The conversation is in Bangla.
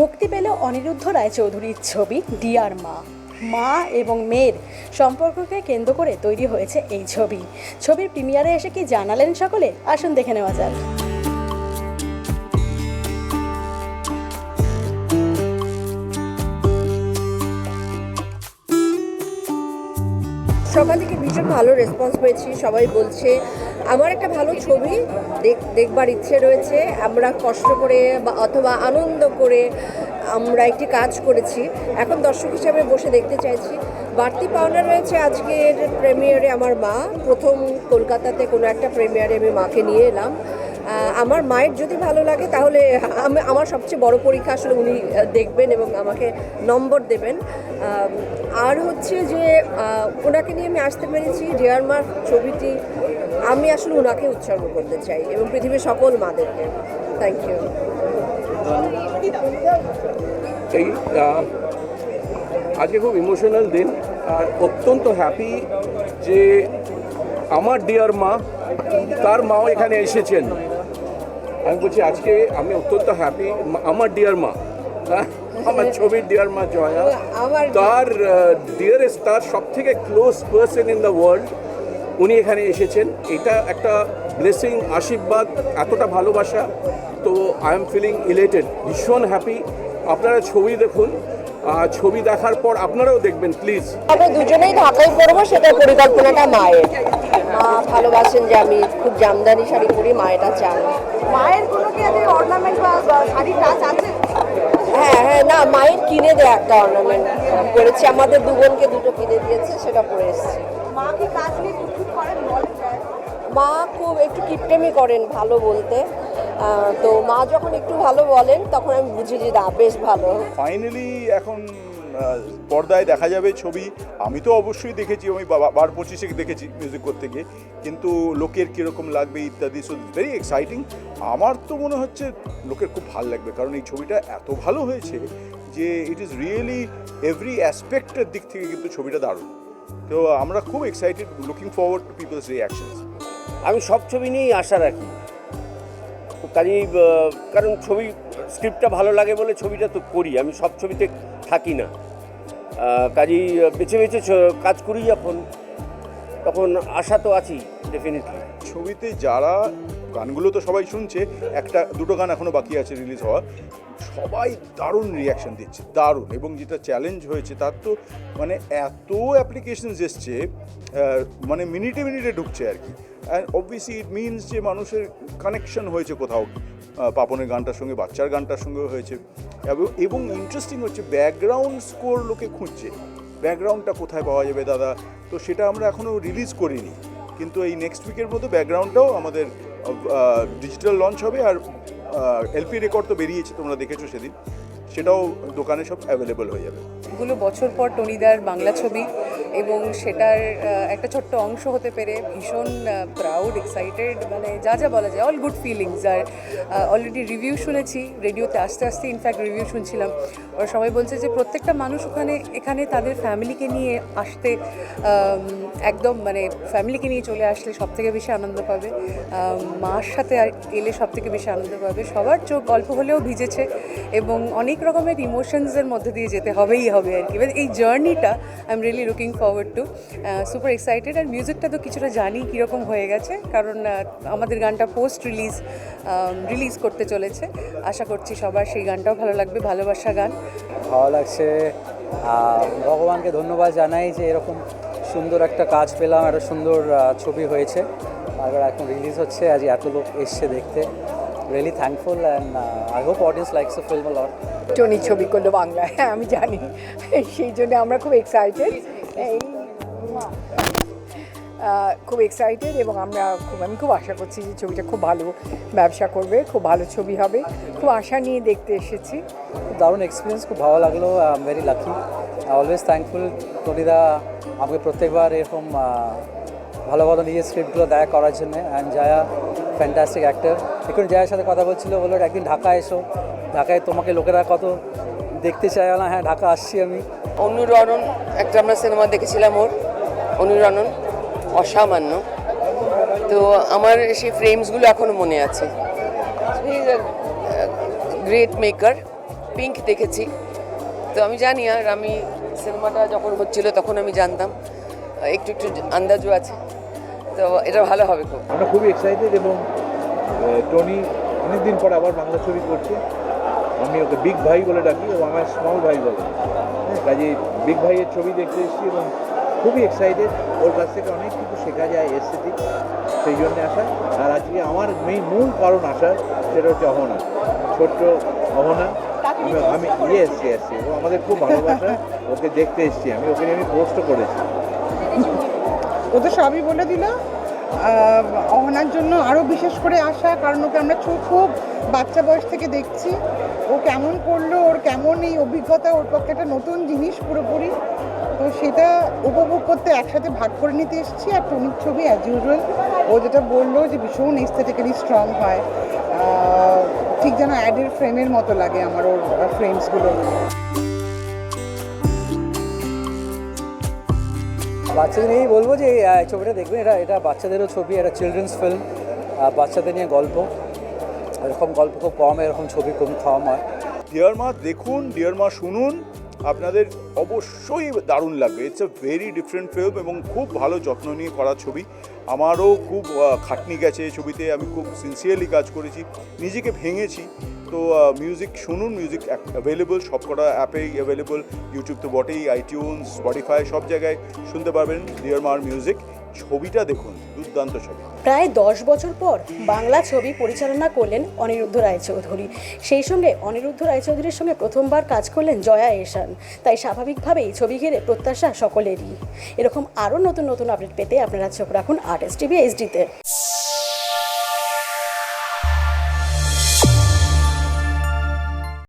মুক্তি পেল অনিরুদ্ধ রায়চৌধুরীর ছবি ডিয়ার মা। মা এবং মেয়ের সম্পর্ককে কেন্দ্র করে তৈরি হয়েছে এই ছবি। ছবির প্রিমিয়ারে এসে কি জানালেন সকলে? আসুন দেখে নেওয়া যাক। সকাল থেকে ভীষণ ভালো রেসপন্স পেয়েছি। সবাই বলছে আমার একটা ভালো ছবি, দেখ- দেখবার ইচ্ছে রয়েছে। আমরা কষ্ট করে বা অথবা আনন্দ করে আমরা একটি কাজ করেছি। এখন দর্শক হিসাবে বসে দেখতে চাইছি। বাড়তি পাওনা রয়েছে আজকের প্রেমিয়ারে আমার মা। প্রথম কলকাতাতে কোনো একটা প্রেমিয়ারে আমি মাকে নিয়ে এলাম। আমার মায়ের যদি ভালো লাগে, তাহলে আমি, আমার সবচেয়ে বড় পরীক্ষা আসলে উনি দেখবেন এবং আমাকে নম্বর দেবেন। আর হচ্ছে যে ওনাকে নিয়ে আমি আসতে পেরেছি, ডিয়ার মার ছবিটি, আমি আসলে ওনাকে উৎসর্গ করতে চাই এবং পৃথিবীর সকল মাদেরকে। থ্যাংক ইউ এই আজকে খুব ইমোশনাল দিন, আর অত্যন্ত হ্যাপি যে আমার ডিয়ার মা, তার মাও এখানে এসেছেন। আমি বলছি আজকে আমি অত্যন্ত হ্যাপি আমার ডিয়ার মা হ্যাঁ, আমার ছবির ডিয়ার মা জয়া তার ডিয়ারেস্ট তার সব থেকে close person in the world উনি এখানে এসেছেন। এটা একটা ব্লেসিং আশীর্বাদ এতটা ভালোবাসা। তো আই এম ফিলিং ইলেটেড ভীষণ হ্যাপি আপনারা ছবি দেখুন ছবি দেখার পর আপনারাও দেখবেন প্লিজ আমরা দুজনেই ঢাকায় পড়ব সেটার পরিকল্পনাটা মায়ের। মা ভালোবাসেন যে আমি খুব জামদানি শাড়ি পরি মা এটা চান। মায়ের কোনো কি আছে অর্নামেন্ট বা শাড়ির টাচ আছে? হ্যাঁ হ্যাঁ না মায়ের কিনে দেয় একটা অর্নামেন্ট করেছি। আমাদের দু বোনকে দুটো কিনে দিয়েছে সেটা পরে এসেছি। মা কি কাজ নিয়ে করেন মা খুব একটু কিপটেমি করেন ভালো বলতে। তো মা যখন একটু ভালো বলেন তখন আমি বুঝি যে না বেশ ভালো। ফাইনালি এখন পর্দায় দেখা যাবে ছবি। আমি তো অবশ্যই দেখেছি, আমি বার পঁচিশে দেখেছি মিউজিক করতে গিয়ে। কিন্তু লোকের কীরকম লাগবে ইত্যাদি সো ভেরি এক্সাইটিং আমার তো মনে হচ্ছে লোকের খুব ভালো লাগবে, কারণ এই ছবিটা এত ভালো হয়েছে যে ইট ইজ রিয়েলি এভরি অ্যাসপেক্টের দিক থেকে কিন্তু ছবিটা দারুণ। তো আমরা খুব excited looking forward to people's reactions আমি সব ছবি নিয়েই আশা রাখি। কাজেই কারণ ছবি স্ক্রিপ্টটা ভালো লাগে বলে ছবিটা তো করি, আমি সব ছবিতে থাকি না। কাজেই বেছে বেছে কাজ করি যখন তখন আশা তো আছি ডেফিনেটলি ছবিতে যারা, গানগুলো তো সবাই শুনছে, একটা, দুটো গান এখনও বাকি আছে রিলিজ হওয়া সবাই দারুণ রিয়াকশন দিচ্ছে, দারুণ। এবং যেটা চ্যালেঞ্জ হয়েছে, তার তো মানে এত অ্যাপ্লিকেশনস এসছে মানে মিনিটে মিনিটে ঢুকছে আর কি। অ্যান্ড অবভিয়াসলি ইট মিনস যে মানুষের কানেকশন হয়েছে কোথাও। পাপনের গানটার সঙ্গে, বাচ্চার গানটার সঙ্গে হয়েছে। এবং- ইন্টারেস্টিং হচ্ছে ব্যাকগ্রাউন্ড স্কোর লোকে খুঁজছে। ব্যাকগ্রাউন্ডটা কোথায় পাওয়া যাবে দাদা? তো সেটা আমরা এখনও রিলিজ করিনি। কিন্তু এই নেক্সট উইকের মধ্যে ব্যাকগ্রাউন্ডটাও আমাদের ডিজিটাল লঞ্চ হবে আর এলপি রেকর্ড তো বেরিয়েছে, তোমরা দেখেছ সেদিন। সেটাও দোকানে সব অ্যাভেলেবল হয়ে যাবে। এগুলো বছর পর টনিদার বাংলা ছবি এবং সেটার একটা ছোট্ট অংশ হতে পেরে ভীষণ প্রাউড এক্সাইটেড মানে যা যা বলা যায় অল গুড ফিলিংস আর অলরেডি রিভিউ শুনেছি রেডিওতে আস্তে আস্তে ইনফ্যাক্ট রিভিউ শুনছিলাম। ওরা সবাই বলছে যে প্রত্যেকটা মানুষ ওখানে, এখানে তাদের ফ্যামিলিকে নিয়ে আসতে একদম মানে ফ্যামিলিকে নিয়ে চলে আসলে সব থেকে বেশি আনন্দ পাবে। মার সাথে এলে সব থেকে বেশি আনন্দ পাবে। সবার চোখ গল্প হলেও ভিজেছে এবং অনেক রকমের ইমোশনসের মধ্যে দিয়ে যেতে হবেই হবে আর কি। এই জার্নিটা I am really looking forward to super excited আর মিউজিকটা তো কিছুটা জানি কীরকম হয়ে গেছে, কারণ আমাদের গানটা পোস্ট রিলিজ রিলিজ করতে চলেছে। আশা করছি সবার সেই গানটাও ভালো লাগবে, ভালোবাসা গান। ভালো লাগছে। ভগবানকে ধন্যবাদ জানাই যে এরকম সুন্দর একটা কাজ পেলাম একটা সুন্দর ছবি হয়েছে। আর এখন রিলিজ হচ্ছে, আজ এত লোক এসছে দেখতে। Really thankful and I hope audience likes the film lot Tony ছবি করল বাংলায় হ্যাঁ আমি জানি সেই জন্য আমরা খুব এক্সাইটেড খুব এক্সাইটেড এবং আমরা খুব আমি খুব আশা করছি যে ছবিটা খুব ভালো ব্যবসা করবে খুব ভালো ছবি হবে। খুব আশা নিয়ে দেখতে এসেছি। দারুণ এক্সপিরিয়েন্স খুব ভালো লাগল I am very lucky always thankful টনিদা আমাকে প্রত্যেকবার এরকম ভালো ভালো নিজের স্ক্রিপ্টগুলো দেয় করার জন্য। অ্যান্ড জায়া ফ্যান্টাস্টিক অ্যাক্টর এখন জায়ার সাথে কথা বলছিল, বলল, একদিন ঢাকা এসো। ঢাকায় তোমাকে লোকেরা কত দেখতে চাই না হ্যাঁ ঢাকা আসছি আমি। অনুরণন একটা আমরা সিনেমা দেখেছিলাম ওর। অনুরণন অসামান্য। তো আমার সেই ফ্রেমসগুলো এখনও মনে আছে। গ্রেট মেকার পিঙ্ক দেখেছি। তো আমি জানি আর, আমি সিনেমাটা যখন হচ্ছিল তখন আমি জানতাম। একটু একটু আন্দাজও আছে। তো এটা ভালো হবে খুব। আমরা খুবই এক্সাইটেড এবং টনি অনেকদিন পর আবার বাংলা ছবি করছে। আমি ওকে বিগ ভাই বলে ডাকি ও আমার স্মল ভাই বলে। হ্যাঁ কাজে বিগ ভাইয়ের ছবি দেখতে এসেছি এবং খুবই এক্সাইটেড ওর কাছ থেকে অনেক কিছু শেখা যায় এস্থেটিক সেই জন্য আসা আর আজকে আমার মেইন মূল কারণ আসার সেটা হচ্ছে অহনা। ছোট্ট অহনা। আমি- আমি ইয়েস ইয়েস ও আমাদের খুব ভালোবাসা। ওকে দেখতে এসেছি আমি। ওকে নিয়ে আমি পোস্টও করেছি। ও তো সবই বলে দিল। অহনার জন্য আরও বিশেষ করে আসা কারণ ওকে আমরা খুব খুব বাচ্চা বয়স থেকে দেখছি। ও কেমন করল, ওর কেমন এই অভিজ্ঞতা, ওর পক্ষে একটা নতুন জিনিস পুরোপুরি। তো সেটা উপভোগ করতে একসাথে ভাগ করে নিতে এসেছি। আর টনির ছবি অ্যাজ ইউজুয়াল ও যেটা বলল যে ভীষণ এস্থেটিক্যালি স্ট্রং হয়। ঠিক যেন অ্যাডের ফ্রেমের মতো লাগে আমার ওর ফ্রেমসগুলো বাচ্চাদের নিয়েই বলব যে ছবিটা দেখবেন, এটা এটা বাচ্চাদেরও ছবি, এটা চিলড্রেন্স ফিল্ম বাচ্চাদের নিয়ে গল্প। এরকম গল্প খুব কম, এরকম ছবি কম কম হয়। ডিয়ার মা, দেখুন ডিয়ার মা শুনুন, আপনাদের অবশ্যই দারুণ লাগবে। It's a very different film এবং খুব ভালো যত্ন নিয়ে করা ছবি। আমারও খুব খাটনি গেছে এই ছবিতে, আমি খুব সিনসিয়ারলি কাজ করেছি, নিজেকে ভেঙেছি। তো মিউজিক শুনুন মিউজিক অ্যাভেলেবল সব কটা অ্যাপেই অ্যাভেলেবল ইউটিউব তো বটেই আইটিউনস স্পটিফাই সব জায়গায় শুনতে পারবেন ডিয়ার মার মিউজিক ছবিটা দেখুন, দুর্দান্ত ছবি। প্রায় দশ বছর পর বাংলা ছবি পরিচালনা করলেন অনিরুদ্ধ রায়চৌধুরী। সেই সঙ্গে অনিরুদ্ধ রায়চৌধুরীর সঙ্গে প্রথমবার কাজ করলেন জয়া এশান তাই স্বাভাবিকভাবেই ছবি ঘিরে প্রত্যাশা সকলেরই। এরকম আরও নতুন নতুন আপডেট পেতে আপনারা চোখ রাখুন আর্টিস্ট টিভি এইচডিতে